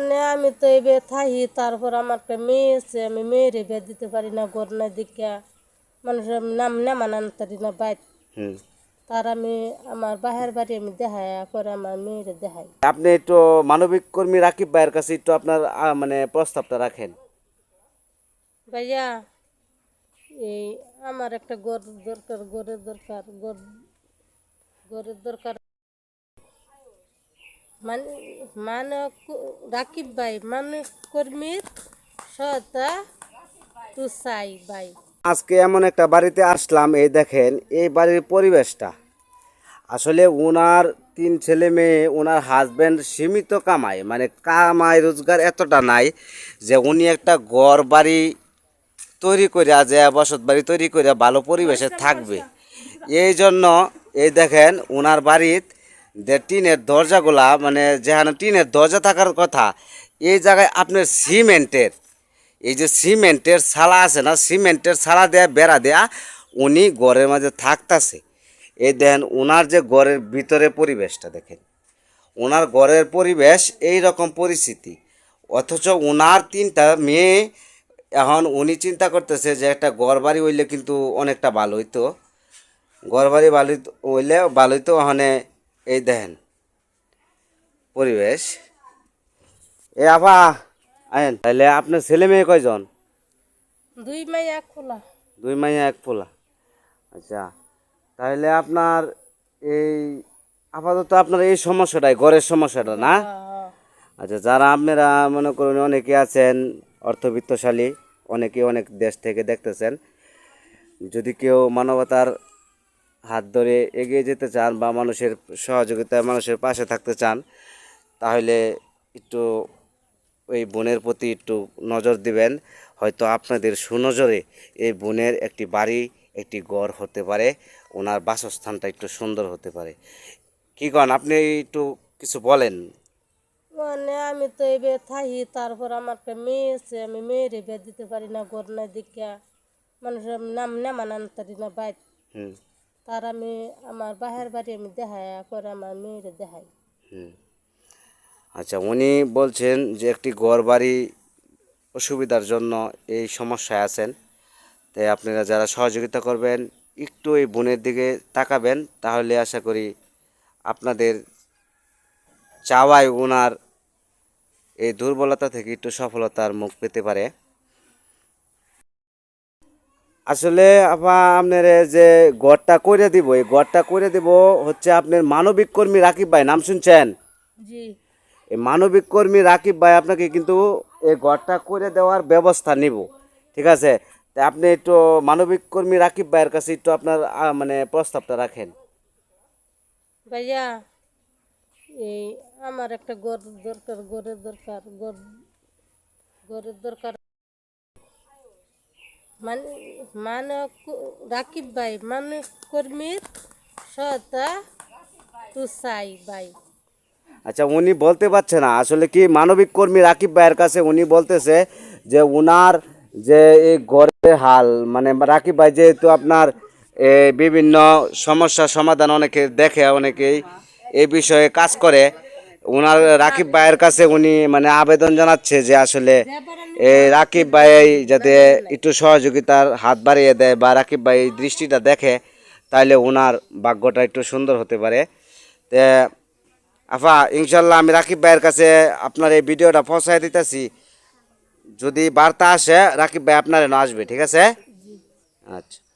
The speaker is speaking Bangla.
মানে আমি তো এবে থাকি তারপর আমার একটা মেয়ে আছে আমি মেয়েরে বিয়ে দিতে পারি না গর না দিকা। মানুষের নাম নামান পারি না বাইর হুম। তার আমি আমার বাহের বাড়ি আমি দেখাই করে আমার মেয়েরে দেখাই। আপনি একটু মানবিক কর্মী রাকিব ভাইয়ের কাছে একটু আপনার আহ, মানে প্রস্তাবটা রাখেন। ভাইয়া এই আমার একটা গর দরকার গরের দরকার গর গরের দরকার মানে রাকিব ভাই সহায়তা তু চাই ভাই। আজকে এমন একটা বাড়িতে আসলাম এই দেখেন এই বাড়ির পরিবেশটা। আসলে ওনার তিন ছেলে মেয়ে ওনার হাজব্যান্ড সীমিত কামায় মানে কামায় রোজগার এতটা নাই যে উনি একটা ঘর বাড়ি তৈরি করে যে বসত বাড়ি তৈরি করে ভালো পরিবেশে থাকবে। এই জন্য এই দেখেন ওনার বাড়ির যে টিনের দরজাগুলা মানে যেখানে টিনের দরজা থাকার কথা, এই জায়গায় আপনার সিমেন্টের, এই যে সিমেন্টের ছালা আছে না, সিমেন্টের ছালা দেয়া বেড়া দেয়া উনি ঘরের মাঝে থাকতাছে। এই দেখেন ওনার যে ঘরের ভিতরে পরিবেশটা দেখেন। ওনার ঘরের পরিবেশ এই রকম পরিস্থিতি। অথচ ওনার তিনটা মেয়ে, এখন উনি চিন্তা করতেছে যে একটা ঘর বাড়ি হইলে কিন্তু অনেকটা ভালো হইতো। ঘর বাড়ি ভালো হইলে ভালো হইতো, ওখানে এই দেখেন পরিবেশ। এ আপা আয়েন। তাহলে আপনার ছেলে মেয়ে কয়জন? দুই মাইয়া ফোলা দুই মাইয়া এক ফোলা আচ্ছা তাহলে আপনার এই আপাতত আপনার এই সমস্যাটাই ঘরের সমস্যাটা না? আচ্ছা যারা আপনারা মনে করুন অনেকে আছেন অর্থবিত্তশালী অনেকে অনেক দেশ থেকে দেখতেছেন যদি কেউ মানবতার হাত ধরে এগিয়ে যেতে চান বা মানুষের সহযোগিতায় মানুষের পাশে থাকতে চান তাহলে একটু ওই বোনের প্রতি একটু নজর দিবেন। হয়তো আপনাদের সুনজরে এই বোনের একটি বাড়ি একটি ঘর হতে পারে ওনার বাসস্থানটা একটু সুন্দর হতে পারে। কি কন আপনি একটু কিছু বলেন। মানে আমি তো এবে থাকি তারপর আমার একটা মেয়ে আছে আমি মেয়েরে বিয়ে দিতে পারি না গর না দিকা মানুষের নাম নামান পারি না বাইর। হুম। তার আমি আমার বাহের বাড়ি আমি দেখাই করে আমার মেয়েরে দেখাই। আচ্ছা উনি বলছেন যে একটি ঘর বাড়ি অসুবিধার জন্য এই সমস্যায় আছেন। তাই আপনারা যারা সহযোগিতা করবেন, একটু এই বোনের দিকে তাকাবেন, তাহলে আশা করি আপনাদের চাওয়ায় ওনার এই দুর্বলতা থেকে একটু সফলতার মুখ পেতে পারে। আসলে আপা আপনার যে গড়টা করে দিব এই গড়টা করে দিব হচ্ছে আপনার মানবিক কর্মী রাকিব ভাই নাম শুনছেন? জি। এই মানবিক কর্মী রাকিব ভাই আপনাকে কিন্তু এই ঘরটা করে দেওয়ার ব্যবস্থা নিব ঠিক আছে? তা আপনি একটু মানবিক কর্মী রাকিব ভাইয়ের কাছে একটু আপনার মানে প্রস্তাবটা রাখেন। ভাইয়া এই আমার একটা গর দরকার গরের দরকার গর গরের দরকার মানে রাকিব ভাই মানে কর্মীর সহায়তা তু চাই ভাই। আচ্ছা উনি বলতে পারছে না। আসলে কি মানবিক কর্মী রাকিব ভাইয়ের কাছে উনি বলতেছে যে উনার যে এই গড়ের হাল মানে রাকিব ভাই যেহেতু আপনার বিভিন্ন সমস্যার সমাধান অনেকে দেখে, অনেকেই এই বিষয়ে কাজ করে উনার রাকিব ভাইয়ের কাছে উনি মানে আবেদন জানাচ্ছে যে আসলে এই রাকিব ভাই যাতে একটু সহযোগিতার হাত বাড়িয়ে দেয় বা রাকিব ভাই দৃষ্টিটা দেখে তাহলে ওনার ভাগ্যটা একটু সুন্দর হতে পারে। তে আফা ইনশাল্লাহ আমি রাকিব ভাইয়ের কাছে আপনার এই ভিডিওটা পৌঁছায় দিতেছি। যদি বার্তা আসে রাকিব ভাই আপনার আসবে ঠিক আছে? আচ্ছা।